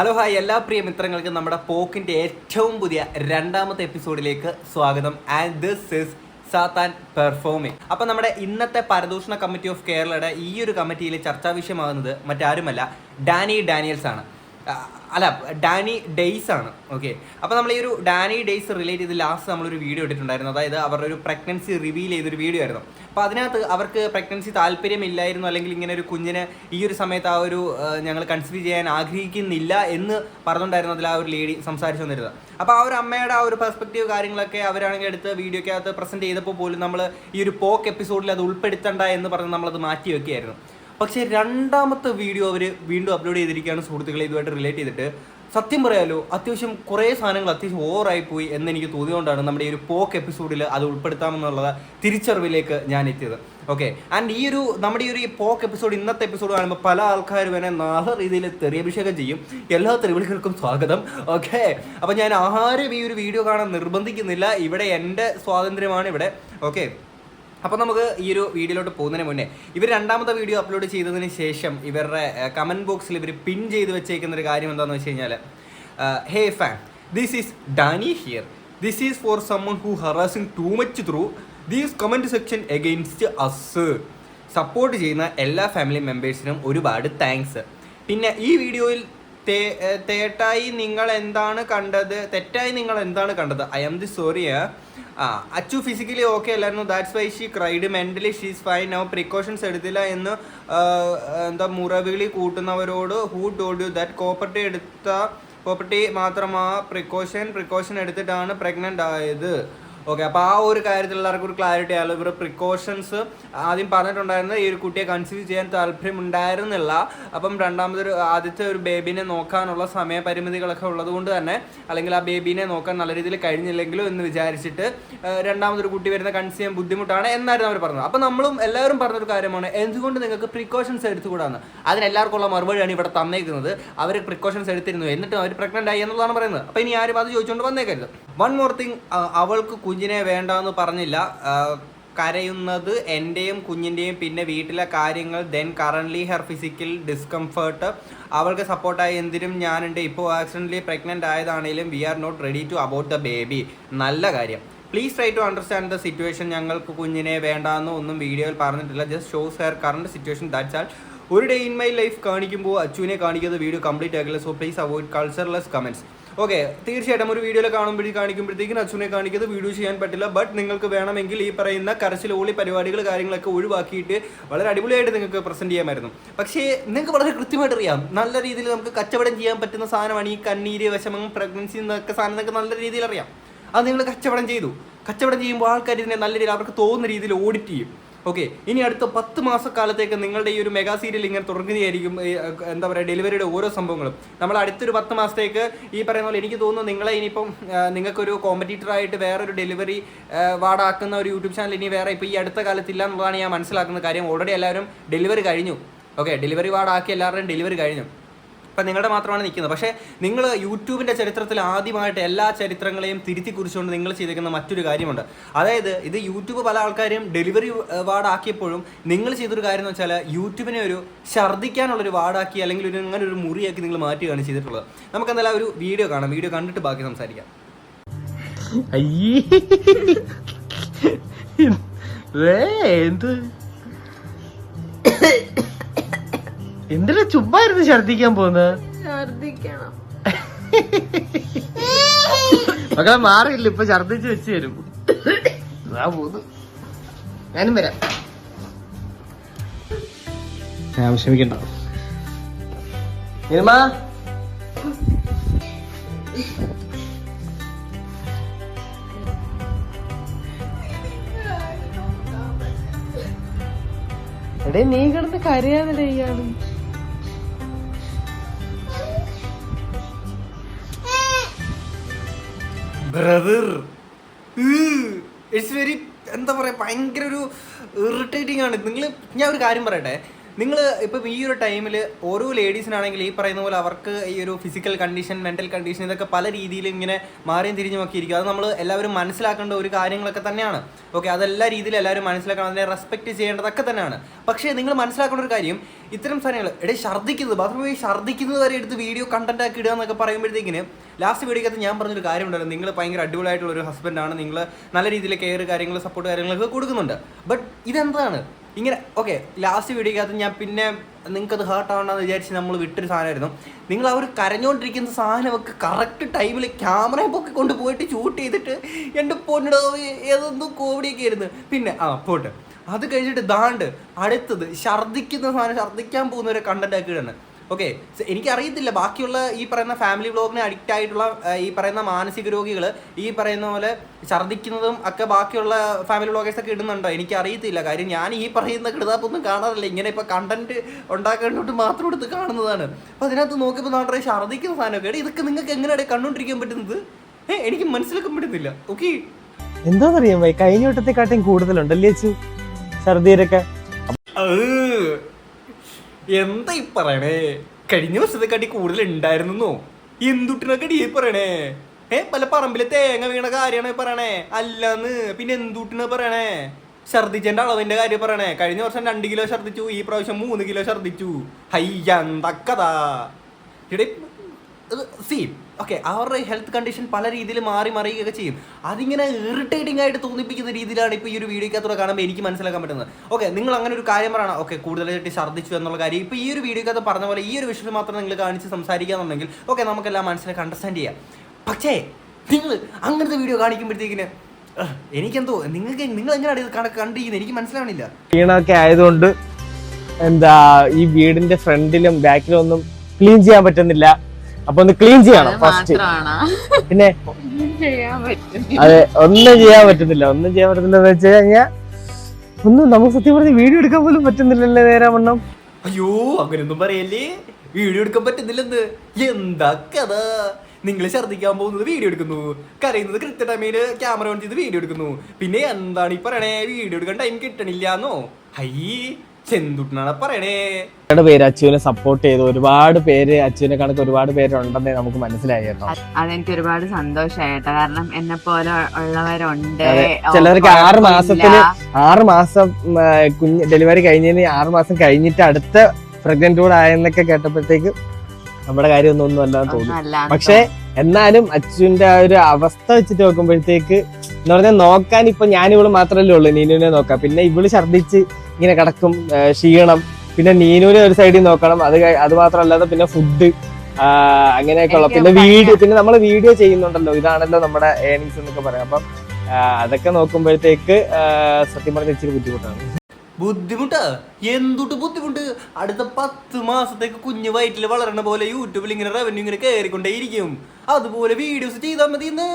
Hello hi എല്ലാ പ്രിയ മിത്രങ്ങൾക്കും നമ്മുടെ പോക്കിന്റെ ഏറ്റവും പുതിയ രണ്ടാമത്തെ എപ്പിസോഡിലേക്ക് സ്വാഗതം. ആൻഡ് ദിസ് ഇസ് സാത്താൻ പെർഫോമിംഗ് അപ്പം നമ്മുടെ ഇന്നത്തെ പരദൂഷണ കമ്മിറ്റി ഓഫ് കേരളയുടെ ഈ ഒരു കമ്മിറ്റിയിൽ ചർച്ചാ വിഷയമാകുന്നത് മറ്റാരുമല്ല ഡാനി ഡാനിയൽസ് ആണ് അല്ല ഡാനി ഡേയ്സ് ആണ്. ഓക്കെ അപ്പോൾ നമ്മൾ ഈ ഒരു ഡാനി ഡേയ്സ് റിലേറ്റ് ചെയ്ത് ലാസ്റ്റ് നമ്മളൊരു വീഡിയോ ഇട്ടിട്ടുണ്ടായിരുന്നു. അതായത് അവരുടെ ഒരു പ്രഗ്നൻസി റിവീൽ ചെയ്തൊരു വീഡിയോ ആയിരുന്നു. അപ്പോൾ അതിനകത്ത് അവർക്ക് പ്രഗ്നൻസി താല്പര്യമില്ലായിരുന്നു അല്ലെങ്കിൽ ഇങ്ങനെ ഒരു കുഞ്ഞിന് ഈ ഒരു സമയത്ത് ആ ഒരു ഞങ്ങൾ കൺസീവ് ചെയ്യാൻ ആഗ്രഹിക്കുന്നില്ല എന്ന് പറഞ്ഞുണ്ടായിരുന്നു അതിൽ ആ ഒരു ലേഡി സംസാരിച്ചു വന്നിരുന്നത്. അപ്പോൾ ആ ഒരു അമ്മയുടെ ആ ഒരു പെർസ്പെക്റ്റീവ് കാര്യങ്ങളൊക്കെ അവരാണെങ്കിൽ എടുത്ത് വീഡിയോക്കകത്ത് പ്രസന്റ് ചെയ്തപ്പോൾ പോലും നമ്മൾ ഈ ഒരു പോക്ക് എപ്പിസോഡിൽ അത് ഉൾപ്പെടുത്തണ്ട എന്ന് പറഞ്ഞ് നമ്മളത് മാറ്റി വെക്കുകയായിരുന്നു പക്ഷേ രണ്ടാമത്തെ വീഡിയോ അവർ വീണ്ടും അപ്ലോഡ് ചെയ്തിരിക്കുകയാണ് സുഹൃത്തുക്കളെ ഇതുമായിട്ട് റിലേറ്റ് ചെയ്തിട്ട്. സത്യം പറയാലോ അത്യാവശ്യം കുറേ സാധനങ്ങൾ അത്യാവശ്യം ഓവറായി പോയി എന്ന് എനിക്ക് തോന്നിയതുകൊണ്ടാണ് നമ്മുടെ ഈ ഒരു പോക്ക് എപ്പിസോഡിൽ അത് ഉൾപ്പെടുത്താമെന്നുള്ള തിരിച്ചറിവിലേക്ക് ഞാൻ എത്തിയത്. ഓക്കെ ആൻഡ് ഈ ഒരു നമ്മുടെ ഈ ഒരു പോക്ക് എപ്പിസോഡ് ഇന്നത്തെ എപ്പിസോഡ് കാണുമ്പോൾ പല ആൾക്കാരും എന്നെ നാല രീതിയിൽ തെറിയഭിഷേകം ചെയ്യും. എല്ലാ തെറിവിളികൾക്കും സ്വാഗതം. ഓക്കെ അപ്പോൾ ഞാൻ ആരും ഈ ഒരു വീഡിയോ കാണാൻ നിർബന്ധിക്കുന്നില്ല. ഇവിടെ എന്റെ സ്വാതന്ത്ര്യമാണ് ഇവിടെ. ഓക്കെ അപ്പോൾ നമുക്ക് ഈ ഒരു വീഡിയോയിലോട്ട് പോകുന്നതിന് മുന്നേ ഇവർ രണ്ടാമത്തെ വീഡിയോ അപ്ലോഡ് ചെയ്തതിന് ശേഷം ഇവരുടെ കമന്റ് ബോക്സിൽ ഇവർ പിൻ ചെയ്ത് വെച്ചേക്കുന്ന ഒരു കാര്യം എന്താണെന്ന് വെച്ച് കഴിഞ്ഞാൽ hey fan this is Danny here this is for someone who harassing too much through these comment section against us support ചെയ്യുന്ന എല്ലാ ഫാമിലി മെമ്പേഴ്സിനും ഒരുപാട് താങ്ക്സ് പിന്നെ ഈ വീഡിയോയിൽ തേട്ടായി നിങ്ങൾ എന്താണ് കണ്ടത് തെറ്റായി നിങ്ങൾ എന്താണ് കണ്ടത്? ഐ ആം ദി സോറി ആ അച്ചു ഫിസിക്കലി ഓക്കെ അല്ലായിരുന്നു. That's why she cried mentally she's fine now precautions എടുത്തില്ല എന്ന് എന്താ മുറവിളി കൂട്ടുന്നവരോട് who told you that copper T എടുത്ത കോപ്പർട്ടി മാത്രമാ പ്രിക്കോഷൻ പ്രിക്കോഷൻ എടുത്തിട്ടാണ് പ്രഗ്നന്റ് ആയത്. ഓക്കെ അപ്പോൾ ആ ഒരു കാര്യത്തിൽ എല്ലാവർക്കും ഒരു ക്ലാരിറ്റി ആയാലും? ഇവർ പ്രിക്കോഷൻസ് ആദ്യം പറഞ്ഞിട്ടുണ്ടായിരുന്നത് ഈ ഒരു കുട്ടിയെ കൺസീവ് ചെയ്യാൻ താല്പര്യം ഉണ്ടായിരുന്നില്ല അപ്പം രണ്ടാമതൊരു ആദ്യത്തെ ഒരു ബേബിനെ നോക്കാനുള്ള സമയപരിമിതികളൊക്കെ ഉള്ളതുകൊണ്ട് തന്നെ അല്ലെങ്കിൽ ആ ബേബിനെ നോക്കാൻ നല്ല രീതിയിൽ കഴിഞ്ഞില്ലെങ്കിലും എന്ന് വിചാരിച്ചിട്ട് രണ്ടാമതൊരു കുട്ടി വരുന്ന കൺസീവ് ചെയ്യാൻ ബുദ്ധിമുട്ടാണ് എന്നായിരുന്നു അവർ പറഞ്ഞത്. അപ്പം നമ്മളും എല്ലാവരും പറഞ്ഞൊരു കാര്യമാണ് എന്തുകൊണ്ട് നിങ്ങൾക്ക് പ്രിക്കോഷൻസ് എടുത്തുകൂടാന്ന്? അതിനെല്ലാവർക്കും ഉള്ള മറുപടിയാണ് ഇവിടെ തന്നേക്കുന്നത്. അവർ പ്രിക്കോഷൻസ് എടുത്തിരുന്നു. എന്നിട്ട് അവർ പ്രഗ്നന്റ് ആയി എന്നുള്ളതാണ് പറയുന്നത്. അപ്പം ഇനി ആരും അത് ചോദിച്ചുകൊണ്ട് വന്നേക്കരുത്. വൺ മോർ തിങ് അവൾക്ക് കുഞ്ഞിനെ വേണ്ട എന്ന് പറഞ്ഞില്ല കരയുന്നത് എന്റെയും കുഞ്ഞിന്റെയും പിന്നെ വീട്ടിലെ കാര്യങ്ങൾ then currently her physical discomfort അവൾക്ക് സപ്പോർട്ടായി എന്തിനും ഞാനുണ്ട്. ഇപ്പോൾ accidentally pregnant ആയതാണെങ്കിലും we are not ready to about the baby നല്ല കാര്യം. Please try to understand the situation ഞങ്ങൾക്ക് കുഞ്ഞിനെ വേണ്ടാന്ന് ഒന്നും വീഡിയോയിൽ പറഞ്ഞിട്ടില്ല. Just shows her current situation that's all ഒരു ഡേ ഇൻ മൈ ലൈഫ് കാണിക്കുമ്പോൾ അച്ചുവിനെ കാണിക്കുന്ന video complete ആക്കില്ല. So please avoid cultureless comments okay തീർച്ചയായിട്ടും ഒരു വീഡിയോയിൽ കാണുമ്പോഴേ കാണിക്കുമ്പോഴത്തേക്കും അച്ഛനെ കാണിക്കുന്നത് വീഡിയോ ചെയ്യാൻ പറ്റില്ല. ബട്ട് നിങ്ങൾക്ക് വേണമെങ്കിൽ ഈ പറയുന്ന കരച്ചിൽ ഓളി പരിപാടികൾ കാര്യങ്ങളൊക്കെ ഒഴിവാക്കിയിട്ട് വളരെ അടിപൊളിയായിട്ട് നിങ്ങൾക്ക് പ്രസന്റ് ചെയ്യാമായിരുന്നു. പക്ഷേ നിങ്ങൾക്ക് വളരെ കൃത്യമായിട്ട് അറിയാം. നല്ല രീതിയിൽ നമുക്ക് കച്ചവടം ചെയ്യാൻ പറ്റുന്ന സാധനമാണ് ഈ കണ്ണീര് വിഷമം പ്രഗ്നൻസി എന്നൊക്കെ സാധനം നിങ്ങൾക്ക് നല്ല രീതിയിൽ അറിയാം. അത് നിങ്ങൾ കച്ചവടം ചെയ്തു. കച്ചവടം ചെയ്യുമ്പോൾ ആൾക്കാർ ഇതിനെ നല്ല രീതിയിൽ അവർക്ക് തോന്നുന്ന രീതിയിൽ ഓഡിറ്റ് ചെയ്യും. ഓക്കെ ഇനി അടുത്ത പത്ത് മാസക്കാലത്തേക്ക് നിങ്ങളുടെ ഈ ഒരു മെഗാ സീരിയൽ ഇങ്ങനെ തുടങ്ങുകയായിരിക്കും എന്താ പറയുക ഡെലിവറിയുടെ ഓരോ സംഭവങ്ങളും. നമ്മൾ അടുത്തൊരു പത്ത് മാസത്തേക്ക് ഈ പറയുന്ന പോലെ എനിക്ക് തോന്നുന്നു നിങ്ങളെ ഇനിയിപ്പം നിങ്ങൾക്കൊരു കോമ്പറ്റീറ്റർ ആയിട്ട് വേറൊരു ഡെലിവറി വാടാക്കുന്ന ഒരു യൂട്യൂബ് ചാനൽ ഇനി വേറെ ഇപ്പോൾ ഈ അടുത്ത കാലത്തില്ല എന്നുള്ളതാണ് ഞാൻ മനസ്സിലാക്കുന്ന കാര്യം ഓൾറെഡി എല്ലാവരും ഡെലിവറി കഴിഞ്ഞു. ഓക്കെ ഡെലിവറി വാർഡാക്കി എല്ലാവരുടെയും ഡെലിവറി കഴിഞ്ഞു. അപ്പം നിങ്ങളുടെ മാത്രമാണ് നിൽക്കുന്നത്. പക്ഷേ നിങ്ങൾ യൂട്യൂബിന്റെ ചരിത്രത്തിൽ ആദ്യമായിട്ട് എല്ലാ ചരിത്രങ്ങളെയും തിരുത്തി കുറിച്ചുകൊണ്ട് നിങ്ങൾ ചെയ്തിരിക്കുന്ന മറ്റൊരു കാര്യമുണ്ട്. അതായത് ഇത് യൂട്യൂബ് പല ആൾക്കാരും ഡെലിവറി വാർഡാക്കിയപ്പോഴും നിങ്ങൾ ചെയ്തൊരു കാര്യം എന്ന് വെച്ചാൽ യൂട്യൂബിനെ ഒരു ഛർദ്ദിക്കാനുള്ളൊരു വാർഡാക്കി അല്ലെങ്കിൽ ഒരു അങ്ങനെ ഒരു മുറിയാക്കി നിങ്ങൾ മാറ്റുകയാണ് ചെയ്തിട്ടുള്ളത്. നമുക്ക് എന്തായാലും ഒരു വീഡിയോ കാണാം. വീഡിയോ കണ്ടിട്ട് ബാക്കി സംസാരിക്കാം. എന്ത്? എന്തിനാ ചുമ്മായിരുന്നു ഛർദിക്കാൻ പോകുന്നത് ഛർദിക്കണം മക്കളെ മാറിയില്ല. ഇപ്പൊ ഛർദിച്ച് വെച്ച് തരും. ആ പോന്നു ഞാനും വരാം. ഞാൻ വിഷമിക്കണ്ട. ഇരുമാ എടേ നീ കിടന്ന് കരയാതെ ഇയാൾ. ബ്രദർ ഇറ്റ്സ് വെരി എന്താ പറയുക ഭയങ്കര ഒരു ഇറിറ്റേറ്റിംഗ് ആണ്. നിങ്ങൾ ഞാൻ ഒരു കാര്യം പറയട്ടെ. നിങ്ങൾ ഇപ്പം ഈ ഒരു ടൈമിൽ ഓരോ ലേഡീസിനാണെങ്കിൽ ഈ പറയുന്ന പോലെ അവർക്ക് ഈ ഒരു ഫിസിക്കൽ കണ്ടീഷൻ മെന്റൽ കണ്ടീഷൻ ഇതൊക്കെ പല രീതിയിൽ ഇങ്ങനെ മാറിയും തിരിഞ്ഞും ഒക്കെ ഇരിക്കും. അത് നമ്മൾ എല്ലാവരും മനസ്സിലാക്കേണ്ട ഒരു കാര്യങ്ങളൊക്കെ തന്നെയാണ്. ഓക്കെ അതെല്ലാ രീതിയിലും എല്ലാവരും മനസ്സിലാക്കണം. അതിനെ റെസ്പെക്റ്റ് ചെയ്യേണ്ടതൊക്കെ തന്നെയാണ്. പക്ഷേ നിങ്ങൾ മനസ്സിലാക്കേണ്ട ഒരു കാര്യം ഇത്തരം സാധനങ്ങൾ എടേ ഛർദ്ദിക്കുന്നത് ബാത്റൂമിൽ പോയി ഛർദ്ദിക്കുന്നത് വരെ എടുത്ത് വീഡിയോ കണ്ടന്റ് ആക്കി ഇടുക എന്നൊക്കെ പറയുമ്പോഴത്തേക്കിന് ലാസ്റ്റ് വീഡിയോക്കകത്ത് ഞാൻ പറഞ്ഞൊരു കാര്യം ഉണ്ടല്ലോ നിങ്ങൾ ഭയങ്കര അടിപൊളിയായിട്ടുള്ള ഒരു ഹസ്ബൻഡാണ് നിങ്ങൾ നല്ല രീതിയിൽ കെയർ കാര്യങ്ങൾ സപ്പോർട്ട് കാര്യങ്ങളൊക്കെ കൊടുക്കുന്നുണ്ട്. ബട്ട് ഇതെന്താണ്? ഇങ്ങനെ ഓക്കെ ലാസ്റ്റ് വീഡിയോക്കകത്ത് ഞാൻ പിന്നെ നിങ്ങൾക്ക് അത് ഹേർട്ട് ആവണമെന്ന് വിചാരിച്ച് നമ്മൾ വിട്ടൊരു സാധനമായിരുന്നു. നിങ്ങൾ അവർ കരഞ്ഞുകൊണ്ടിരിക്കുന്ന സാധനമൊക്കെ കറക്റ്റ് ടൈമിൽ ക്യാമറയെ പൊക്കി കൊണ്ട് പോയിട്ട് ഷൂട്ട് ചെയ്തിട്ട് എന്റെ പൊന്നിടോ ഏതൊന്നും കോമഡിയൊക്കെ ആയിരുന്നു. പിന്നെ ആ പോട്ടെ. അത് കഴിഞ്ഞിട്ട് ദാണ്ട് അടുത്തത് ഛർദ്ദിക്കുന്ന സാധനം ഛർദ്ദിക്കാൻ പോകുന്ന ഒരു കണ്ടന്റ് ആക്കിയിടാണ്. ഓക്കെ എനിക്കറിയത്തില്ല ബാക്കിയുള്ള ഈ പറയുന്ന ഫാമിലി വ്ളോഗിന് അഡിക്റ്റ് ആയിട്ടുള്ള ഈ പറയുന്ന മാനസിക രോഗികൾ ഈ പറയുന്ന പോലെ ഛർദ്ദിക്കുന്നതും ഒക്കെ ബാക്കിയുള്ള ഫാമിലി വ്ളോഗേഴ്സ് ഒക്കെ ഇടുന്നുണ്ടോ? എനിക്ക് അറിയത്തില്ല കാര്യം ഞാൻ ഈ പറയുന്ന കിടതാപ്പൊന്നും കാണാറില്ല. ഇങ്ങനെ ഇപ്പൊ കണ്ടന്റ് ഉണ്ടാക്കേണ്ടോട്ട് മാത്രം എടുത്ത് കാണുന്നതാണ്. അപ്പൊ അതിനകത്ത് നോക്കിയപ്പോൾ നാട്ടെ ഛർദ്ദിക്കുന്ന സാധനമൊക്കെ ഇതൊക്കെ നിങ്ങൾക്ക് എങ്ങനെയാണ് കണ്ടുകൊണ്ടിരിക്കാൻ പറ്റുന്നത്? ഏഹ് എനിക്ക് മനസ്സിലാക്കാൻ പറ്റുന്നില്ല ഓക്കെ എന്താന്നറിയാം കഴിഞ്ഞ വട്ടത്തെക്കാട്ടും കൂടുതലുണ്ടല്ലേ ഛർദിയിലൊക്കെ എന്താ ഈ പറയണേ? കഴിഞ്ഞ വർഷത്തെക്കാട്ടി കൂടുതൽ ഉണ്ടായിരുന്നോ എന്തുട്ടിനൊക്കെ ഈ പറയണേ? ഏ പല പറമ്പിലെ തേങ്ങ വീണ കാര്യമാണ് പറയണേ. അല്ലാന്ന് പിന്നെ എന്തുട്ടിന പറയണേ? ഛർദിച്ചതിന്റെ അളവിന്റെ കാര്യം പറയണേ. കഴിഞ്ഞ വർഷം രണ്ട് കിലോ ഛർദിച്ചു ഈ പ്രാവശ്യം മൂന്ന് കിലോ ഛർദിച്ചു. ഹൈ എന്തക്കതാ? സീ സി ഓക്കെ അവരുടെ ഹെൽത്ത് കണ്ടീഷൻ പല രീതിയിൽ മാറി മറിയുകയൊക്കെ ചെയ്യും. അതിങ്ങനെ ഇറിറ്റേറ്റിംഗ് ആയിട്ട് തോന്നിപ്പിക്കുന്ന രീതിയിലാണ് ഇപ്പോൾ ഈ ഒരു വീഡിയോക്കകത്തൂടെ കാണുമ്പോൾ എനിക്ക് മനസ്സിലാക്കാൻ പറ്റുന്നത്. ഓക്കെ നിങ്ങൾ അങ്ങനെ ഒരു കാര്യം പറയണം. ഓക്കെ കൂടുതലായിട്ട് ഛർദ്ദിച്ചു എന്നുള്ള കാര്യം. ഇപ്പോൾ ഈ ഒരു വീഡിയോക്കകത്ത് പറഞ്ഞ പോലെ ഈ ഒരു വിഷയം മാത്രം നിങ്ങൾ കാണിച്ച് സംസാരിക്കാന്നുണ്ടെങ്കിൽ ഓക്കെ നമുക്കെല്ലാം മനസ്സിലാക്കി അണ്ടർസ്റ്റാൻഡ് ചെയ്യാം. പക്ഷേ നിങ്ങൾ അങ്ങനത്തെ വീഡിയോ കാണിക്കുമ്പോഴത്തേക്കിന് എനിക്കെന്തോ നിങ്ങൾക്ക് നിങ്ങൾ എങ്ങനെയാണ് ഇത് കണ്ടിരിക്കുന്നത്? എനിക്ക് മനസ്സിലാവണില്ല. ക്ഷീണമൊക്കെ ആയതുകൊണ്ട് എന്താ ഈ വീടിന്റെ ഫ്രണ്ടിലും ബാക്കിലും ഒന്നും ക്ലീൻ ചെയ്യാൻ പറ്റുന്നില്ല. അപ്പൊ ഒന്ന് ക്ലീൻ ചെയ്യണം ഫസ്റ്റ് മാത്രമാണ് പിന്നെ അതെ ഒന്നും ചെയ്യാൻ പറ്റുന്നില്ല. ഒന്നും ചെയ്യാൻ പറ്റുന്നില്ല എന്ന് വെച്ച് കഴിഞ്ഞാൽ ഒന്നും നമുക്ക് സത്യം പറഞ്ഞ വീഡിയോ എടുക്കാൻ പോലും പറ്റുന്നില്ലല്ലേ നേരെ വണ്ണം അയ്യോ അങ്ങനെയൊന്നും പറയല്ലേ? വീഡിയോ എടുക്കാൻ പറ്റുന്നില്ലെന്ന്. എന്താ കഥ? നിങ്ങൾ ഛർദ്ദിക്കാൻ പോകുന്നത് വീഡിയോ എടുക്കുന്നു. കരയുന്നത് കൃത്യ ടൈമിൽ ക്യാമറ ഓൺ ചെയ്ത് വീഡിയോ എടുക്കുന്നു. പിന്നെ എന്താണ് ഈ പറയണേ? വീഡിയോ എടുക്കാൻ ടൈം കിട്ടണില്ലാന്നോ ഹൈ ചെന്തുട്ടനാണ്. പറയണേ. ഒരുപാട് പേര് അച്ചുവിനെ സപ്പോർട്ട് ചെയ്തു. ഒരുപാട് പേര് അച്ചുവിനെ കണക്ക് ഒരുപാട് പേരുണ്ടെന്നേ നമുക്ക് മനസ്സിലായിരുന്നു. അതെനിക്ക് ഒരുപാട് സന്തോഷായിട്ടോ കാരണം എന്നെ പോലെ ഉള്ളവരുണ്ട്. ചിലർക്ക് ആറ്. മാസത്തിൽ ആറ് മാസം കുഞ്ഞ് ഡെലിവറി കഴിഞ്ഞതിന് ആറ് മാസം കഴിഞ്ഞിട്ട് അടുത്ത പ്രഗ്നന്റ് കൂടെ ആയെന്നൊക്കെ കേട്ടപ്പോഴത്തേക്ക് നമ്മുടെ കാര്യമൊന്നും ഒന്നും അല്ലാന്ന് തോന്നി. പക്ഷെ എന്നാലും അച്ഛന്റെ ആ ഒരു അവസ്ഥ വെച്ചിട്ട് നോക്കുമ്പോഴത്തേക്ക് എന്ന് പറഞ്ഞാൽ നോക്കാൻ ഇപ്പൊ ഞാൻ ഇവൾ മാത്രമല്ലേ ഉള്ളൂ നീനുവിനെ നോക്കാം പിന്നെ ഇവൾ ഛർദ്ദിച്ച് ഇങ്ങനെ കിടക്കും ക്ഷീണം. പിന്നെ നീനൂര് ഒരു സൈഡിൽ നോക്കണം. അത് അത് മാത്രമല്ലാതെ പിന്നെ ഫുഡ് അങ്ങനെയൊക്കെ ഉള്ള പിന്നെ വീഡിയോ പിന്നെ നമ്മൾ വീഡിയോ ചെയ്യുന്നുണ്ടല്ലോ. ഇതാണല്ലോ നമ്മുടെ ഏണിങ്സ് എന്നൊക്കെ പറയാം. അപ്പം അതൊക്കെ നോക്കുമ്പോഴത്തേക്ക് സത്യം പറഞ്ഞ ഇച്ചിരി ബുദ്ധിമുട്ടാണ്. ബുദ്ധിമുട്ടാ? എന്തുട്ട് ബുദ്ധിമുട്ട്? അടുത്ത പത്ത് മാസത്തേക്ക് കുഞ്ഞ് വയറ്റിൽ വളരണ പോലെ യൂട്യൂബിൽ ഇങ്ങനെ റവന്യൂ ഇങ്ങനെ കയറിക്കൊണ്ടേയിരിക്കും അതുപോലെ വീഡിയോസ് ചെയ്താൽ മതി ഇന്ന്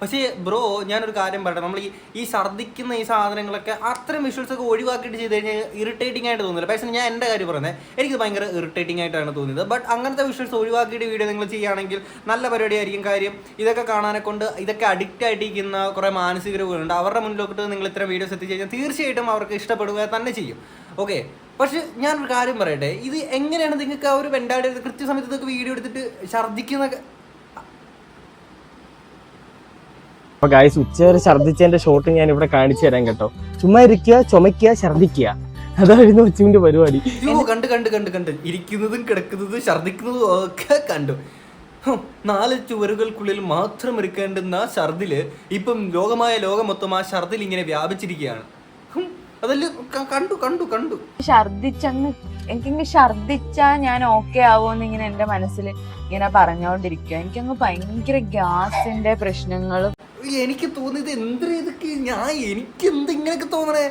പക്ഷേ ബ്രോ ഞാനൊരു കാര്യം പറയട്ടെ. നമ്മൾ ഈ ഈ ഛർദ്ദിക്കുന്ന ഈ സാധനങ്ങളൊക്കെ അത്രയും വിഷ്വൽസ് ഒക്കെ ഒഴിവാക്കിയിട്ട് ചെയ്ത് കഴിഞ്ഞാൽ ഇറിറ്റേറ്റിംഗ് ആയിട്ട് തോന്നില്ല. പക്ഷേ ഞാൻ എന്റെ കാര്യം പറയുന്നത് എനിക്ക് ഭയങ്കര ഇറിറ്റേറ്റിംഗ് ആയിട്ടാണ് തോന്നിയത്. ബട്ട് അങ്ങനത്തെ വിഷ്വൽസ് ഒഴിവാക്കിയിട്ട് വീഡിയോ നിങ്ങൾ ചെയ്യുകയാണെങ്കിൽ നല്ല പരിപാടിയായിരിക്കും. കാര്യം ഇതൊക്കെ കാണാനെ കൊണ്ട് ഇതൊക്കെ അഡിക്റ്റ് ആയിട്ടിരിക്കുന്ന കുറേ മാനസിക രോഗങ്ങളുണ്ട്. അവരുടെ മുന്നിലോട്ട് നിങ്ങൾ ഇത്തരം വീഡിയോസ് എത്തിച്ചു കഴിഞ്ഞാൽ തീർച്ചയായിട്ടും അവർക്ക് ഇഷ്ടപ്പെടുക തന്നെ ചെയ്യും. ഓക്കെ പക്ഷെ ഞാനൊരു കാര്യം പറയട്ടെ. ഇത് എങ്ങനെയാണ് നിങ്ങൾക്ക് ആ ഒരു വെണ്ടാടി കൃത്യസമയത്ത് വീഡിയോ എടുത്തിട്ട് ഛർദ്ദിക്കുന്ന അപ്പൊ ഗായ്സ് ഉച്ചവരെ ഛർദ്ദിച്ചതിന്റെ ഷോട്ട് ഞാൻ ഇവിടെ കാണിച്ചു തരാം കേട്ടോ. ചുമ്മാ ഇരിക്കുക ചുമക്കുക ഛർദ്ദിക്കുക. അതായിരുന്നു ഉച്ചുവിന്റെ പരിപാടി. കണ്ട് കണ്ട് കണ്ട് കണ്ട്. ഇരിക്കുന്നതും കിടക്കുന്നതും ഛർദ്ദിക്കുന്നതും ഒക്കെ കണ്ടു. നാല് ചുവരുകൾക്കുള്ളിൽ മാത്രം ഇരിക്കേണ്ടുന്ന ഛർദിൽ ഇപ്പം ലോകമായ ലോകം മൊത്തം ആ ഛർദിൽ ഇങ്ങനെ വ്യാപിച്ചിരിക്കുകയാണ്. അതല്ല കണ്ടു കണ്ടു കണ്ടു. ഛർദിച്ചങ്ങ് എനിക്കങ്ങ് ഛർദിച്ചാ ഞാൻ ഓക്കെ ആവുമെന്ന് ഇങ്ങനെ എന്റെ മനസ്സിൽ ഇങ്ങനെ പറഞ്ഞുകൊണ്ടിരിക്കുക എനിക്കങ്ങ് ഭയങ്കര ഗ്യാസിന്റെ പ്രശ്നങ്ങളും എനിക്ക് തോന്നിയത് എന്ത് ഇതൊക്കെ ഞാൻ എനിക്ക് എന്ത് ഇങ്ങനെയൊക്കെ തോന്നണേ?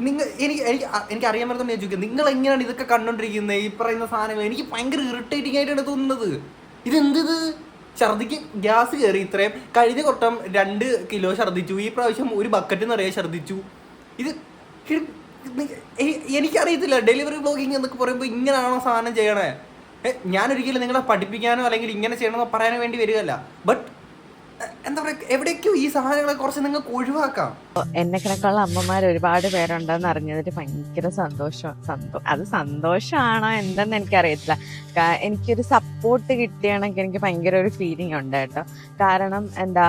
നിങ്ങൾ എനിക്ക് എനിക്ക് എനിക്ക് അറിയാൻ പറ്റുന്ന ഞാൻ ചോദിക്കുന്നത് നിങ്ങൾ എങ്ങനെയാണ് ഇതൊക്കെ കണ്ടോണ്ടിരിക്കുന്നത് ഈ പറയുന്ന സാധനങ്ങൾ എനിക്ക് ഭയങ്കര ഇറിറ്റേറ്റിംഗ് ആയിട്ടാണ് തോന്നുന്നത്. ഇതെന്ത് ഇത്? ഛർദിക്ക് ഗ്യാസ് കയറി ഇത്രയും. കഴിഞ്ഞ കൊട്ടം രണ്ട് കിലോ ഛർദിച്ചു. ഈ പ്രാവശ്യം ഒരു ബക്കറ്റ് നിറയെ ഛർദിച്ചു. ഇത് എനിക്കറിയത്തില്ല. ഡെലിവറി ബ്ലോഗിങ് എന്നൊക്കെ പറയുമ്പോൾ ഇങ്ങനെയാണോ സാധനം ചെയ്യണേ? ഞാനൊരിക്കലും നിങ്ങളെ പഠിപ്പിക്കാനോ അല്ലെങ്കിൽ ഇങ്ങനെ ചെയ്യണമെന്നോ പറയാനോ വേണ്ടി വരികയല്ല. ബട്ട് എന്താ പറയുക എവിടേക്കോ ഈ സാധനങ്ങളെ കുറച്ച് നിങ്ങൾക്ക് ഒഴിവാക്കാം. എന്നെ കണക്കുള്ള അമ്മമാർ ഒരുപാട് പേരുണ്ടെന്ന് അറിഞ്ഞതിൽ ഭയങ്കര സന്തോഷം സന്തോ അത് സന്തോഷമാണോ എന്തെന്ന് എനിക്കറിയത്തില്ല. എനിക്കൊരു സപ്പോർട്ട് കിട്ടിയാണെങ്കിൽ എനിക്ക് ഭയങ്കര ഒരു ഫീലിംഗ് ഉണ്ട് കേട്ടോ. കാരണം എന്താ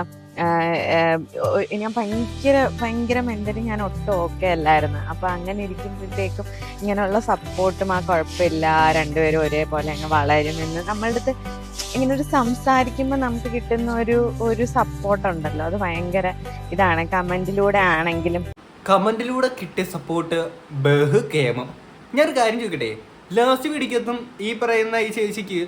ഞാൻ ഭയങ്കര ഭയങ്കര മെന്റലി ഞാൻ ഒട്ടും ഓക്കെ അല്ലായിരുന്നു. അപ്പൊ അങ്ങനെ ഇരിക്കുമ്പോഴത്തേക്കും ഇങ്ങനെയുള്ള സപ്പോർട്ടും ആ കുഴപ്പമില്ല. രണ്ടുപേരും ഒരേപോലെ അങ്ങ് വളരുമെന്ന് നമ്മളുടെ അടുത്ത് ഇങ്ങനെ ഒരു സംസാരിക്കുമ്പോൾ നമുക്ക് കിട്ടുന്ന ഒരു ഒരു സപ്പോർട്ട് ഉണ്ടല്ലോ. അത് ഭയങ്കര ഇതാണ്. കമന്റിലൂടെ ആണെങ്കിലും. കമന്റിലൂടെ കിട്ടിയ സപ്പോർട്ട് ബഹു കേമം ഞാനൊരു കാര്യം ചോദിക്കട്ടെ? ലാസ്റ്റ് പിടിക്കത്തും ഈ പറയുന്ന ഈ ചേച്ചിക്ക്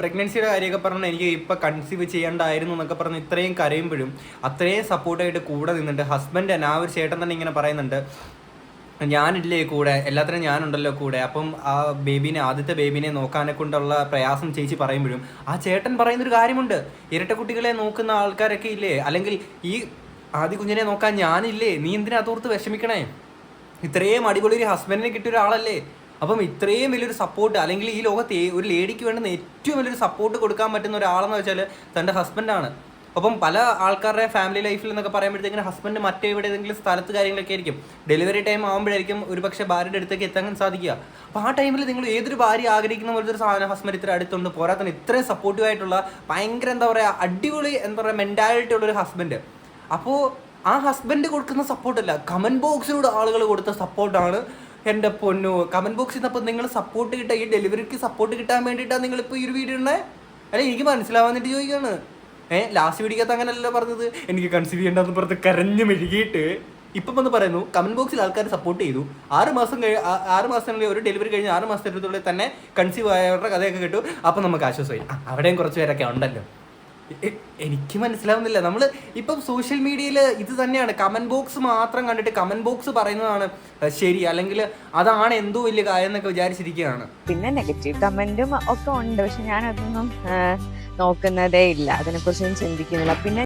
പ്രഗ്നൻസിയുടെ കാര്യമൊക്കെ പറഞ്ഞാൽ എനിക്ക് ഇപ്പൊ കൺസീവ് ചെയ്യേണ്ടായിരുന്നു എന്നൊക്കെ പറഞ്ഞ് ഇത്രയും കരയുമ്പോഴും അത്രയും സപ്പോർട്ടായിട്ട് കൂടെ നിന്നിട്ട് ഹസ്ബൻഡ് തന്നെ ആ ഒരു ചേട്ടൻ തന്നെ ഇങ്ങനെ പറയുന്നുണ്ട് ഞാനില്ലേ കൂടെ എല്ലാത്തിനും ഞാനുണ്ടല്ലോ കൂടെ. അപ്പം ആ ബേബിനെ ആദ്യത്തെ ബേബിനെ നോക്കാനെ കൊണ്ടുള്ള പ്രയാസം ചേച്ചി പറയുമ്പോഴും ആ ചേട്ടൻ പറയുന്നൊരു കാര്യമുണ്ട്. ഇരട്ട കുട്ടികളെ നോക്കുന്ന ആൾക്കാരൊക്കെ ഇല്ലേ? അല്ലെങ്കിൽ ഈ ആദ്യ കുഞ്ഞിനെ നോക്കാൻ ഞാനില്ലേ? നീ എന്തിനാ അതോർത്ത് വിഷമിക്കണേ? ഇത്രയും അടിപൊളി ഒരു ഹസ്ബൻഡിനെ കിട്ടിയ ഒരാളല്ലേ? അപ്പം ഇത്രയും വലിയൊരു സപ്പോർട്ട് അല്ലെങ്കിൽ ഈ ലോകത്ത് ഒരു ലേഡിക്ക് വേണ്ടുന്ന ഏറ്റവും വലിയൊരു സപ്പോർട്ട് കൊടുക്കാൻ പറ്റുന്ന ഒരാളെന്ന് വെച്ചാൽ തന്റെ ഹസ്ബൻഡാണ് അപ്പം പല ആൾക്കാരുടെ ഫാമിലി ലൈഫിൽ എന്നൊക്കെ പറയുമ്പോഴത്തേക്കിന് ഹസ്ബൻഡ് മറ്റേ ഇവിടെ ഏതെങ്കിലും സ്ഥലത്ത് കാര്യങ്ങളൊക്കെ ആയിരിക്കും. ഡെലിവറി ടൈം ആകുമ്പോഴായിരിക്കും ഒരു പക്ഷേ ഭാര്യയുടെ അടുത്തേക്ക് എത്താൻ സാധിക്കുക. അപ്പോൾ ആ ടൈമിൽ നിങ്ങൾ ഏതൊരു ഭാര്യ ആഗ്രഹിക്കുന്ന പോലത്തെ ഒരു സാധനം ഹസ്ബൻഡ് ഇത്ര അടുത്തുണ്ട് പോരാത്തന്നെ ഇത്രയും സപ്പോർട്ടീവ് ആയിട്ടുള്ള ഭയങ്കര എന്താ പറയുക അടിപൊളി എന്താ പറയുക മെന്റാലിറ്റി ഉള്ളൊരു ഹസ്ബൻഡ് അപ്പോൾ ആ ഹസ്ബൻഡ് കൊടുക്കുന്ന സപ്പോർട്ടല്ല കമന്റ് ബോക്സിലൂടെ ആളുകൾ കൊടുത്ത സപ്പോർട്ടാണ് എന്റെ പൊന്നു കമന്റ് ബോക്സിൽ നിന്ന് നിങ്ങൾ സപ്പോർട്ട് കിട്ടാൻ ഈ ഡെലിവറിക്ക് സപ്പോർട്ട് കിട്ടാൻ വേണ്ടിയിട്ടാണ് നിങ്ങളിപ്പോൾ ഈ ഒരു വീഡിയോ ഉണ്ടേ അല്ല എനിക്ക് മനസ്സിലാവാന്നിട്ട് ചോദിക്കുകയാണ് ഏഹ് ലാസ്റ്റ് വീഡിയോക്കകത്ത് അങ്ങനെയല്ല പറഞ്ഞത്. എനിക്ക് കൺസീവ് ചെയ്യേണ്ടെന്ന് പറഞ്ഞ് കരഞ്ഞു മെഴുകിയിട്ട് ഇപ്പം വന്ന് പറയുന്നു കമന്റ് ബോക്സിൽ ആൾക്കാർ സപ്പോർട്ട് ചെയ്തു. ആറ് മാസം കഴി ആറ് മാസത്തിനുള്ളിൽ ഒരു ഡെലിവറി കഴിഞ്ഞ് ആറ് മാസത്തിനുള്ളിൽ തന്നെ കൺസീവ് ആയവരുടെ കഥയൊക്കെ കിട്ടും. അപ്പം നമുക്ക് ആശ്വാസമായി. അവിടെയും കുറച്ച് പേരൊക്കെ ഉണ്ടല്ലോ. എനിക്ക് മനസ്സിലാവുന്നില്ല. നമ്മൾ ഇപ്പം സോഷ്യൽ മീഡിയയിൽ ഇത് തന്നെയാണ്. കമന്റ് ബോക്സ് മാത്രം കണ്ടിട്ട് കമന്റ് ബോക്സ് പറയുന്നതാണ് ശരി. അല്ലെങ്കിൽ അതാണ് എന്തോ വലിയ കാര്യം എന്നൊക്കെ വിചാരിച്ചിരിക്കുകയാണ്. പിന്നെ നെഗറ്റീവ് കമന്റും ഒക്കെ ഉണ്ട്. പക്ഷെ ഞാൻ അതൊന്നും നോക്കുന്നതേ ഇല്ല. അതിനെക്കുറിച്ചൊന്നും ചിന്തിക്കുന്നില്ല. പിന്നെ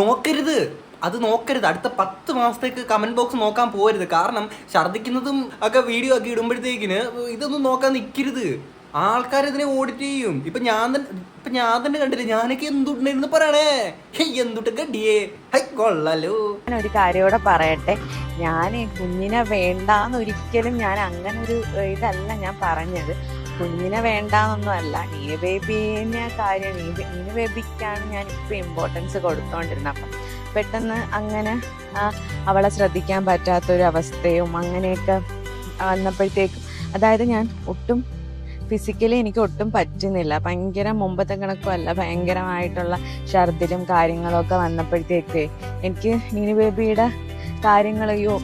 നോക്കരുത്. അത് നോക്കരുത്. അടുത്ത പത്ത് മാസത്തേക്ക് കമന്റ് ബോക്സ് നോക്കാൻ പോകരുത് കാരണം ഛർദ്ദിക്കുന്നതും ഒക്കെ വീഡിയോ ഒക്കെ ഇടുമ്പോഴത്തേക്കിന് ഇതൊന്നും നോക്കാൻ നിൽക്കരുത് ആൾക്കാർ ഇതിനെ ഓഡിറ്റ് ചെയ്യും. ഇപ്പൊ ഞാൻ ഇപ്പൊ ഞാൻ തന്നെ കണ്ടില്ല? ഞാനൊക്കെ എന്തുണ്ടെന്ന് പറയണേ? എന്തുട്ട് കണ്ടിയേ ഹൈ കൊള്ളാലോ. ഞാൻ ഒരു കാര്യം പറയട്ടെ. ഞാൻ കുഞ്ഞിനെ വേണ്ടാന്ന് ഒരിക്കലും ഞാൻ അങ്ങനെ ഒരു ഇതല്ല ഞാൻ പറഞ്ഞത്. കുഞ്ഞിനെ വേണ്ടാന്നൊന്നും അല്ല. നീന ബേബിനെ കാര്യം നീ നീന ബേബിക്കാണ് ഞാൻ ഇപ്പൊ ഇമ്പോർട്ടൻസ് കൊടുത്തോണ്ടിരുന്നത് അപ്പം പെട്ടെന്ന് അങ്ങനെ അവളെ ശ്രദ്ധിക്കാൻ പറ്റാത്തൊരു അവസ്ഥയും അങ്ങനെയൊക്കെ വന്നപ്പോഴത്തേക്കും അതായത് ഞാൻ ഒട്ടും ഫിസിക്കലി എനിക്ക് ഒട്ടും പറ്റുന്നില്ല. ഭയങ്കര മുമ്പത്തെ കണക്കും അല്ല ഭയങ്കരമായിട്ടുള്ള ഛർദിലും കാര്യങ്ങളൊക്കെ വന്നപ്പോഴത്തേക്ക് എനിക്ക് നീനി ബേബിയുടെ കാര്യങ്ങളെയോ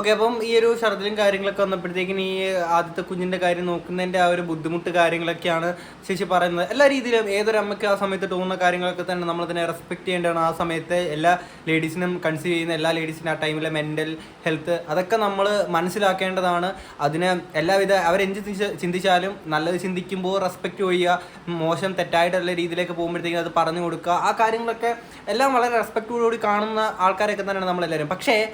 ഓക്കെ അപ്പം ഈ ഒരു ഛർദിലും കാര്യങ്ങളൊക്കെ വന്നപ്പോഴത്തേക്കും ഈ ആദ്യത്തെ കുഞ്ഞിന്റെ കാര്യം നോക്കുന്നതിന്റെ ആ ഒരു ബുദ്ധിമുട്ട് കാര്യങ്ങളൊക്കെയാണ് ശശി പറയുന്നത്. എല്ലാ രീതിയിലും ഏതൊരു അമ്മയ്ക്ക് ആ സമയത്ത് തോന്നുന്ന കാര്യങ്ങളൊക്കെ തന്നെ നമ്മൾ അതിനെ റെസ്പെക്ട് ചെയ്യേണ്ടതാണ്. ആ സമയത്ത് എല്ലാ ലേഡീസിനും കൺസീവ് ചെയ്യുന്ന എല്ലാ ലേഡീസിനും ആ ടൈമിലെ മെന്റൽ ഹെൽത്ത് അതൊക്കെ നമ്മൾ മനസ്സിലാക്കേണ്ടതാണ്. അതിന് എല്ലാവിധ അവരെന്ത് ചിന്തിച്ച- ചിന്തിച്ചാലും നല്ലത് ചിന്തിക്കുമ്പോൾ റെസ്പെക്റ്റ് ചെയ്യുക മോശം തെറ്റായിട്ടുള്ള രീതിയിലേക്ക് പോകുമ്പോഴത്തേക്കും അത് പറഞ്ഞു കൊടുക്കുക. ആ കാര്യങ്ങളൊക്കെ എല്ലാം വളരെ റെസ്പെക്റ്റോടുകൂടി കാണുന്ന ആൾക്കാരൊക്കെ തന്നെയാണ് നമ്മളെല്ലാവരും. പക്ഷേ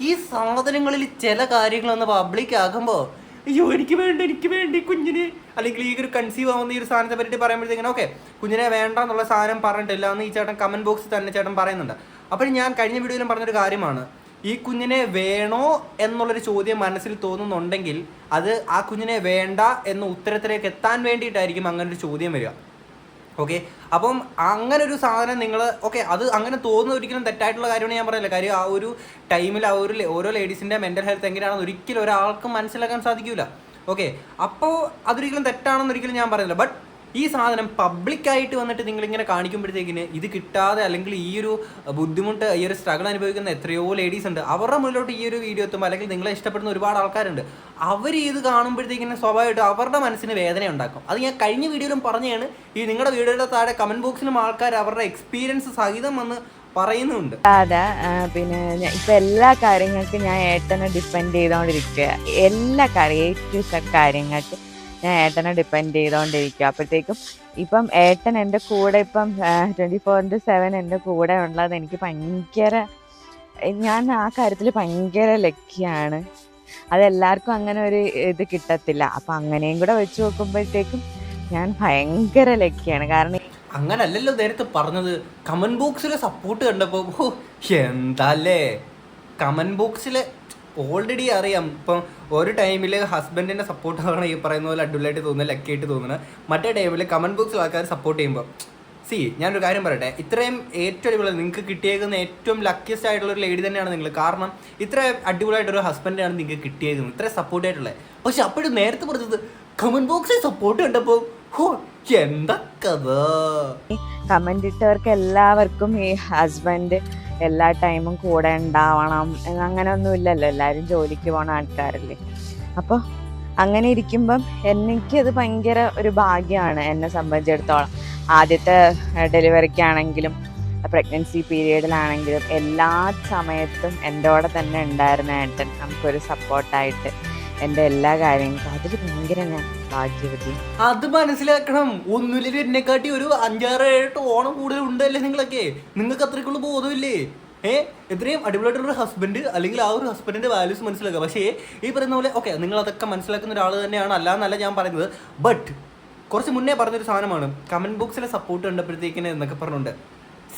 ഈ സാധനങ്ങളിൽ ചില കാര്യങ്ങളൊന്ന് പബ്ലിക് ആകുമ്പോൾ അയ്യോ എനിക്ക് വേണ്ട എനിക്ക് വേണ്ട കുഞ്ഞിന്. അല്ലെങ്കിൽ ഈ ഒരു കൺസീവ് ആവുന്ന ഈ ഒരു സാധനത്തെ പറ്റി പറയുമ്പോഴത്തേക്കും ഓക്കെ കുഞ്ഞിനെ വേണ്ട എന്നുള്ള സാധനം പറഞ്ഞിട്ടില്ല എന്ന് ഈ ചേട്ടൻ കമന്റ് ബോക്സിൽ തന്നെ ചേട്ടൻ പറയുന്നുണ്ട്. അപ്പോൾ ഞാൻ കഴിഞ്ഞ വീഡിയോയിലും പറഞ്ഞൊരു കാര്യമാണ്. ഈ കുഞ്ഞിനെ വേണോ എന്നുള്ളൊരു ചോദ്യം മനസ്സിൽ തോന്നുന്നുണ്ടെങ്കിൽ അത് ആ കുഞ്ഞിനെ വേണ്ട എന്ന ഉത്തരത്തിലേക്ക് എത്താൻ വേണ്ടിയിട്ടായിരിക്കും അങ്ങനെ ഒരു ചോദ്യം വരിക. ഓക്കെ അപ്പം അങ്ങനെ ഒരു സാധനം നിങ്ങൾ ഓക്കെ അത് അങ്ങനെ തോന്നുന്ന ഒരിക്കലും തെറ്റായിട്ടുള്ള കാര്യമാണ് ഞാൻ പറയുന്നത് കാര്യം ആ ഒരു ടൈമിൽ ആ ഒരു ഓരോ ലേഡീസിന്റെ മെന്റൽ ഹെൽത്ത് എങ്ങനെയാണെന്ന് ഒരിക്കലും ഒരാൾക്കും മനസ്സിലാക്കാൻ സാധിക്കില്ല ഓക്കെ അപ്പോൾ അതൊരിക്കലും തെറ്റാണെന്ന് ഒരിക്കലും ഞാൻ പറയുന്നില്ല ബട്ട് ഈ സാധനം പബ്ലിക്കായിട്ട് വന്നിട്ട് നിങ്ങളിങ്ങനെ കാണിക്കുമ്പോഴത്തേക്കിന് ഇത് കിട്ടാതെ അല്ലെങ്കിൽ ഈ ഒരു ബുദ്ധിമുട്ട് ഈ ഒരു സ്ട്രഗിൾ അനുഭവിക്കുന്ന എത്രയോ ലേഡീസ് ഉണ്ട്. അവരുടെ മുന്നിലോട്ട് ഈ ഒരു വീഡിയോ എത്തുമ്പോൾ അല്ലെങ്കിൽ നിങ്ങളെ ഇഷ്ടപ്പെടുന്ന ഒരുപാട് ആൾക്കാരുണ്ട്. അവർ ഇത് കാണുമ്പോഴത്തേക്കിന് സ്വാഭാവികമായിട്ട് അവരുടെ മനസ്സിന് വേദന ഉണ്ടാക്കും. അത് ഞാൻ കഴിഞ്ഞ വീഡിയോയിലും പറഞ്ഞാണ് ഈ നിങ്ങളുടെ വീഡിയോയുടെ താഴെ കമന്റ് ബോക്സിലും ആൾക്കാർ അവരുടെ എക്സ്പീരിയൻസ് സഹിതം വന്ന് പറയുന്നുണ്ട്. അതെ പിന്നെ ഇപ്പൊ എല്ലാ കാര്യങ്ങൾക്കും ഞാൻ ഏട്ടനെ ഡിപ്പെൻഡ് ചെയ്തോണ്ടിരിക്കുക എല്ലാ കാര്യം ഏറ്റവും കാര്യങ്ങൾക്ക് ഞാൻ ഏട്ടനെ ഡിപ്പെൻഡ് ചെയ്തോണ്ടിരിക്കും അപ്പോഴത്തേക്കും ഇപ്പം ഏട്ടൻ എന്റെ കൂടെ ഇപ്പം ട്വന്റി ഫോർ ഇന്റു സെവൻ എന്റെ കൂടെ ഉള്ളത് എനിക്ക് ഭയങ്കര ഞാൻ ആ കാര്യത്തിൽ ഭയങ്കര ലക്കിയാണ് അതെല്ലാവർക്കും അങ്ങനെ ഒരു ഇത് കിട്ടത്തില്ല. അപ്പം അങ്ങനെയും കൂടെ വെച്ച് നോക്കുമ്പോഴത്തേക്കും ഞാൻ ഭയങ്കര ലക്കിയാണ് കാരണം അങ്ങനല്ലല്ലോ നേരത്തെ പറഞ്ഞത്. കമന്റ് ബോക്സിലെ സപ്പോർട്ട് കണ്ടപ്പോൾ എന്താ എന്താല്ലേ? കമന്റ് ബോക്സിൽ ഓൾറെഡി അറിയാം. ഇപ്പം ഒരു ടൈമിൽ ഹസ്ബൻഡിന്റെ സപ്പോർട്ടാണ് ഈ പറയുന്ന പോലെ അടിപൊളിയായിട്ട് തോന്നുന്നത് ലക്കായിട്ട് തോന്നുന്നത്. മറ്റേ ടൈമിൽ കമന്റ് ബോക്സിൽ ആൾക്കാർ സപ്പോർട്ട് ചെയ്യുമ്പോൾ സി ഞാനൊരു കാര്യം പറയട്ടെ. ഇത്രയും ഏറ്റവും അടിപൊളി നിങ്ങൾക്ക് കിട്ടിയേക്കുന്ന ഏറ്റവും ലക്കിയസ്റ്റ് ആയിട്ടുള്ള ഒരു ലേഡി തന്നെയാണ് നിങ്ങൾ. കാരണം ഇത്ര അടിപൊളിയായിട്ടൊരു ഹസ്ബൻഡാണ് നിങ്ങൾക്ക് കിട്ടിയേക്കുന്നത്. ഇത്ര സപ്പോർട്ട് ആയിട്ടുള്ളത്. പക്ഷെ അപ്പോഴും നേരത്തെ പറഞ്ഞത് കമന്റ് ബോക്സിൽ സപ്പോർട്ട് കണ്ടപ്പോൾ ഹോ എന്താ കഥ? കമന്റ് ഇട്ടവർക്ക് എല്ലാവർക്കും ഈ ഹസ്ബൻഡ് എല്ലാ ടൈമും കൂടെ ഉണ്ടാവണം അങ്ങനെയൊന്നും ഇല്ലല്ലോ. എല്ലാവരും ജോലിക്ക് പോണ ആൾക്കാരല്ലേ. അപ്പോൾ അങ്ങനെ ഇരിക്കുമ്പം എനിക്കത് ഭയങ്കര ഒരു ഭാഗ്യമാണ് എന്നെ സംബന്ധിച്ചിടത്തോളം. ആദ്യത്തെ ഡെലിവറിക്കാണെങ്കിലും പ്രഗ്നൻസി പീരീഡിലാണെങ്കിലും എല്ലാ സമയത്തും എന്റെ കൂടെ തന്നെ ഉണ്ടായിരുന്ന ഏട്ടൻ. നമുക്കൊരു സപ്പോർട്ടായിട്ട് എന്റെ എല്ലാ കാര്യങ്ങൾക്കും. അതിൽ ഭയങ്കര ഞാൻ ഭാഗ്യവതി. അത് മനസ്സിലാക്കണം. ഒന്നുമില്ല എന്നെക്കാട്ടി ഒരു അഞ്ചാറ് ഏഴ് ഓണം കൂടുതൽ ഉണ്ടല്ലേ നിങ്ങളൊക്കെ? നിങ്ങൾക്ക് അത്രയ്ക്കുള്ള ബോധമില്ലേ? ഏ? എത്രയും അടിപൊളിയായിട്ടുള്ള ഹസ്ബൻഡ് അല്ലെങ്കിൽ ആ ഒരു ഹസ്ബൻഡിന്റെ വാല്യൂസ് മനസ്സിലാക്കുക. പക്ഷേ ഈ പറയുന്ന പോലെ ഓക്കെ നിങ്ങൾ അതൊക്കെ മനസ്സിലാക്കുന്ന ഒരാൾ തന്നെയാണ്. അല്ല എന്നല്ല ഞാൻ പറയുന്നത്. ബട്ട് കുറച്ച് മുന്നേ പറഞ്ഞൊരു സാധനമാണ്. കമന്റ് ബോക്സിലെ സപ്പോർട്ട് കണ്ടപ്പോഴത്തേക്കിന് എന്നൊക്കെ പറഞ്ഞുണ്ട്.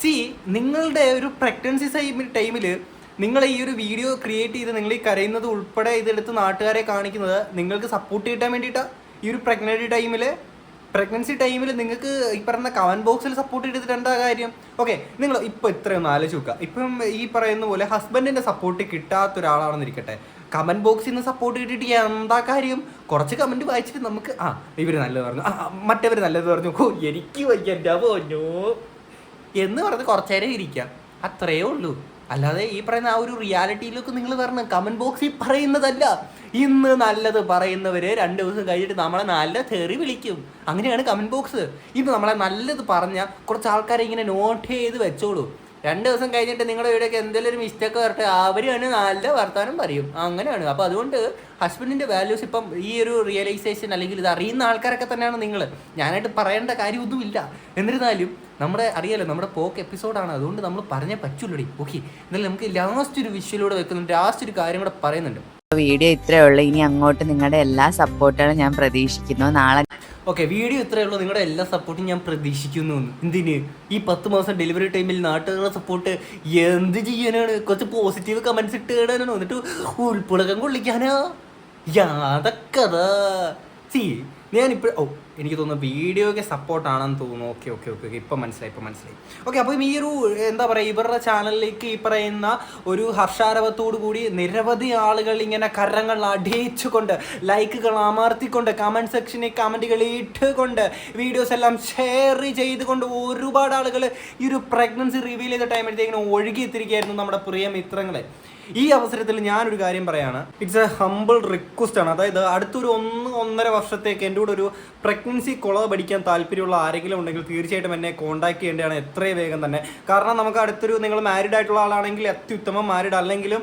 സി നിങ്ങളുടെ ഒരു പ്രഗ്നൻസി ടൈമിൽ നിങ്ങൾ ഈ ഒരു വീഡിയോ ക്രിയേറ്റ് ചെയ്ത് നിങ്ങൾ ഈ കരയുന്നത് ഉൾപ്പെടെ ഇതെടുത്ത് നാട്ടുകാരെ കാണിക്കുന്നത് നിങ്ങൾക്ക് സപ്പോർട്ട് കിട്ടാൻ വേണ്ടിയിട്ടാണ് ഈ ഒരു പ്രഗ്നൻസി ടൈമിൽ പ്രഗ്നൻസി ടൈമിൽ നിങ്ങൾക്ക് ഈ പറയുന്ന കമന്റ് ബോക്സിൽ സപ്പോർട്ട് ചെയ്തിട്ട് എന്താ കാര്യം? ഓക്കെ നിങ്ങൾ ഇപ്പോൾ ഇത്രയൊന്ന് ആലോചിച്ച് നോക്കുക. ഇപ്പം ഈ പറയുന്ന പോലെ ഹസ്ബൻഡിന്റെ സപ്പോർട്ട് കിട്ടാത്ത ഒരാളാണെന്നിരിക്കട്ടെ കമന്റ് ബോക്സിൽ നിന്ന് സപ്പോർട്ട് കിട്ടിയിട്ട് എന്താ കാര്യം? കുറച്ച് കമന്റ് വായിച്ചിട്ട് നമുക്ക് ആ ഇവർ നല്ലത് പറഞ്ഞു. ആ മറ്റവർ നല്ലത് പറഞ്ഞു. ഓ എനിക്ക് വയ്യ എന്റെ എന്ന് പറഞ്ഞ് കുറച്ചേരം ഇരിക്കാം അത്രയേ ഉള്ളൂ. അല്ലാതെ ഈ പറയുന്ന ആ ഒരു റിയാലിറ്റിയിലേക്ക് നിങ്ങൾ വരണം. കമന്റ് ബോക്സിൽ പറയുന്നതല്ല. ഇന്ന് നല്ലത് പറയുന്നവര് രണ്ട് ദിവസം കഴിഞ്ഞിട്ട് നമ്മളെ നല്ല തെറി വിളിക്കും. അങ്ങനെയാണ് കമന്റ് ബോക്സ്. ഇപ്പൊ നമ്മളെ നല്ലത് പറഞ്ഞ കുറച്ച് ആൾക്കാരെ ഇങ്ങനെ നോട്ട് ചെയ്ത് വെച്ചോളൂ. രണ്ട് ദിവസം കഴിഞ്ഞിട്ട് നിങ്ങളുടെ വീടൊക്കെ എന്തെങ്കിലും ഒരു മിസ്റ്റേക്ക് വരട്ടെ അവരാണ് നല്ല വർത്തമാനം പറയും. അങ്ങനെയാണ്. അപ്പോൾ അതുകൊണ്ട് ഹസ്ബൻഡിന്റെ വാല്യൂസ് ഇപ്പം ഈ ഒരു റിയലൈസേഷൻ അല്ലെങ്കിൽ ഇത് അറിയുന്ന ആൾക്കാരൊക്കെ തന്നെയാണ് നിങ്ങൾ ഞാനായിട്ട് പറയേണ്ട കാര്യമൊന്നുമില്ല. എന്നിരുന്നാലും നമ്മുടെ അറിയാലോ നമ്മുടെ പോക്ക് എപ്പിസോഡാണ് അതുകൊണ്ട് നമ്മൾ പറഞ്ഞേ പറ്റുള്ളൂടി ഓക്കെ എന്നാലും നമുക്ക് ലാസ്റ്റ് ഒരു വിഷ്വലൂടെ വെക്കുന്നുണ്ട്. ലാസ്റ്റ് ഒരു കാര്യം കൂടെ പറയുന്നുണ്ട്. വീഡിയോ ഇത്രയേ ഉള്ളൂ. ഇനി അങ്ങോട്ട് നിങ്ങളുടെ എല്ലാ സപ്പോർട്ടുകളും ഞാൻ പ്രതീക്ഷിക്കുന്നു. നാളെ ഓക്കെ വീഡിയോ ഇത്രയേ ഉള്ളൂ. നിങ്ങളുടെ എല്ലാ സപ്പോർട്ടും ഞാൻ പ്രതീക്ഷിക്കുന്നു. എന്തിന്? ഈ പത്ത് മാസം ഡെലിവറി ടൈമിൽ നാട്ടുകാരുടെ സപ്പോർട്ട് എന്ത് ചെയ്യാനാണ്? കുറച്ച് പോസിറ്റീവ് കമൻസ് ഇട്ട് കേടാനാണ്? എന്നിട്ട് ഉൾപ്പുളകം കൊള്ളിക്കാനാ? യാതൊക്കെ സി ഞാനിപ്പോഴും ഓ എനിക്ക് തോന്നുന്നു വീഡിയോയ്ക്ക് സപ്പോർട്ടാണെന്ന് തോന്നുന്നു. Okay okay okay okay. ഇപ്പം മനസ്സിലായി ഇപ്പം മനസ്സിലായി. ഓക്കെ അപ്പം ഈ ഒരു എന്താ പറയുക ഇവരുടെ ചാനലിലേക്ക് ഈ പറയുന്ന ഒരു ഹർഷാരവത്തോടു കൂടി നിരവധി ആളുകൾ ഇങ്ങനെ കരങ്ങൾ അടിയിച്ചുകൊണ്ട് ലൈക്കുകൾ അമർത്തിക്കൊണ്ട് കമന്റ് സെക്ഷനിൽ കമന്റുകൾ ഇട്ടുകൊണ്ട് വീഡിയോസ് എല്ലാം ഷെയർ ചെയ്തുകൊണ്ട് ഒരുപാട് ആളുകൾ ഈ ഒരു പ്രഗ്നൻസി റിവീൽ ചെയ്ത ടൈമിലത്തേക്കിനും ഒഴുകിയെത്തിരിക്കുകയായിരുന്നു നമ്മുടെ പ്രിയ മിത്രങ്ങളെ. ഈ അവസരത്തിൽ ഞാനൊരു കാര്യം പറയാണ്. ഇറ്റ്സ് എ ഹമ്പിൾ റിക്വസ്റ്റ് ആണ്. അതായത് അടുത്തൊരു ഒന്ന് ഒന്നര വർഷത്തേക്ക് എന്റെ കൂടെ ഒരു പ്രഗ്നൻസി കുളവ് പഠിക്കാൻ താല്പര്യമുള്ള ആരെങ്കിലും ഉണ്ടെങ്കിൽ തീർച്ചയായിട്ടും എന്നെ കോൺടാക്ട് ചെയ്യേണ്ടതാണ് എത്രയും വേഗം തന്നെ. കാരണം നമുക്ക് അടുത്തൊരു നിങ്ങൾ മാരീഡ് ആയിട്ടുള്ള ആളാണെങ്കിൽ അത്യുത്തമം മാരീഡ് അല്ലെങ്കിലും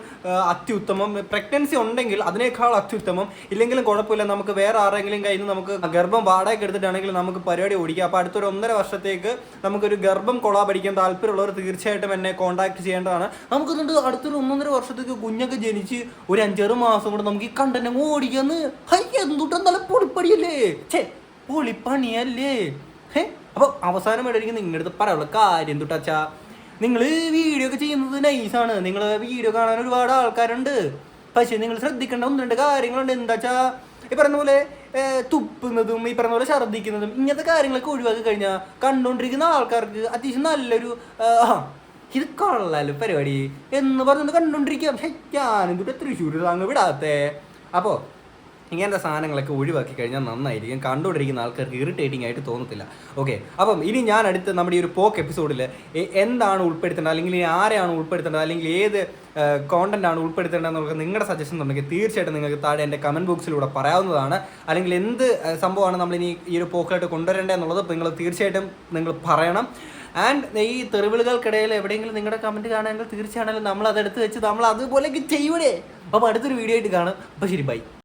അത്യുത്തമം. പ്രഗ്നൻസി ഉണ്ടെങ്കിൽ അതിനേക്കാൾ അത്യുത്തമം. ഇല്ലെങ്കിലും കുഴപ്പമില്ല നമുക്ക് വേറെ ആരെങ്കിലും നിന്ന് നമുക്ക് ഗർഭം വാടകയ്ക്ക് എടുത്തിട്ടാണെങ്കിൽ നമുക്ക് പരിപാടി ഓടിക്കാം. അപ്പോൾ അടുത്തൊരു ഒന്നര വർഷത്തേക്ക് നമുക്കൊരു ഗർഭം കൊളാ പഠിക്കാൻ താല്പര്യമുള്ളവർ തീർച്ചയായിട്ടും എന്നെ കോൺടാക്ട് ചെയ്യേണ്ടതാണ്. നമുക്ക് അടുത്തൊരു ഒന്നൊന്നര വർഷത്തേക്ക് കുഞ്ഞൊക്കെ ജനിച്ച് ഒരു അഞ്ചാറ് മാസം കൂടെ നമുക്ക് ഈ കണ്ടന്റ് ഓടിക്കാന്ന്. ഹൈ നല്ല പൊളിപ്പടിയല്ലേ ഛേ പൊളിപ്പണിയല്ലേ? ഹേ അപ്പൊ അവസാനമായിട്ട് എനിക്ക് നിങ്ങളുടെ അടുത്ത് പറയാനുള്ള കാര്യം തൊട്ടാച്ചാ നിങ്ങൾ വീഡിയോ ഒക്കെ ചെയ്യുന്നത് നൈസാണ് നിങ്ങൾ വീഡിയോ കാണാൻ ഒരുപാട് ആൾക്കാരുണ്ട്. പക്ഷെ നിങ്ങൾ ശ്രദ്ധിക്കേണ്ട ഒന്ന് രണ്ട് കാര്യങ്ങളുണ്ട്. എന്താച്ചാ ഈ പറഞ്ഞ പോലെ തുപ്പുന്നതും ഈ പറഞ്ഞ പോലെ ഛർദ്ദിക്കുന്നതും ഇങ്ങനത്തെ കാര്യങ്ങളൊക്കെ ഒഴിവാക്കി കഴിഞ്ഞാൽ കണ്ടുകൊണ്ടിരിക്കുന്ന ആൾക്കാർക്ക് അത്യാവശ്യം നല്ലൊരു ഇത് കൊള്ളാലും പരിപാടി? എന്ന് പറഞ്ഞുകൊണ്ട് കണ്ടുകൊണ്ടിരിക്കാം പക്ഷെ ഞാനെന്തുട്ട് തൃശ്ശൂർ അങ്ങ് വിടാത്തേ. അപ്പോൾ ഇങ്ങനത്തെ സാധനങ്ങളൊക്കെ ഒഴിവാക്കി കഴിഞ്ഞാൽ നന്നായിരിക്കും. കണ്ടുകൊണ്ടിരിക്കുന്ന ആൾക്കാർക്ക് ഇറിറ്റേറ്റിംഗ് ആയിട്ട് തോന്നത്തില്ല. ഓക്കെ അപ്പം ഇനി ഞാൻ അടുത്ത് നമ്മുടെ ഈ ഒരു പോക്ക് എപ്പിസോഡിൽ എന്താണ് ഉൾപ്പെടുത്തേണ്ടത്? അല്ലെങ്കിൽ ഇനി ആരെയാണ് ഉൾപ്പെടുത്തേണ്ടത്? അല്ലെങ്കിൽ ഏത് കോണ്ടന്റ് ആണ് ഉൾപ്പെടുത്തേണ്ടത് എന്നുള്ള നിങ്ങളുടെ സജഷൻ ഉണ്ടെങ്കിൽ തീർച്ചയായിട്ടും നിങ്ങൾക്ക് താഴെ എന്റെ കമന്റ് ബോക്സിലൂടെ പറയാവുന്നതാണ്. അല്ലെങ്കിൽ എന്ത് സംഭവമാണ് നമ്മൾ ഇനി ഈ ഒരു പോക്കായിട്ട് കൊണ്ടുവരേണ്ടത് എന്നുള്ളത് നിങ്ങൾ തീർച്ചയായിട്ടും നിങ്ങൾ പറയണം. ആൻഡ് ഈ തെറിവിളുകൾക്കിടയിൽ എവിടെയെങ്കിലും നിങ്ങളുടെ കമന്റ് കാണുമെങ്കിൽ തീർച്ചയാണെങ്കിലും നമ്മൾ അതെടുത്ത് വെച്ച് നമ്മൾ അതുപോലെ ചെയ്യൂടെ. അപ്പോൾ അടുത്തൊരു വീഡിയോ ആയിട്ട് കാണാം. അപ്പോൾ ശരി ബൈ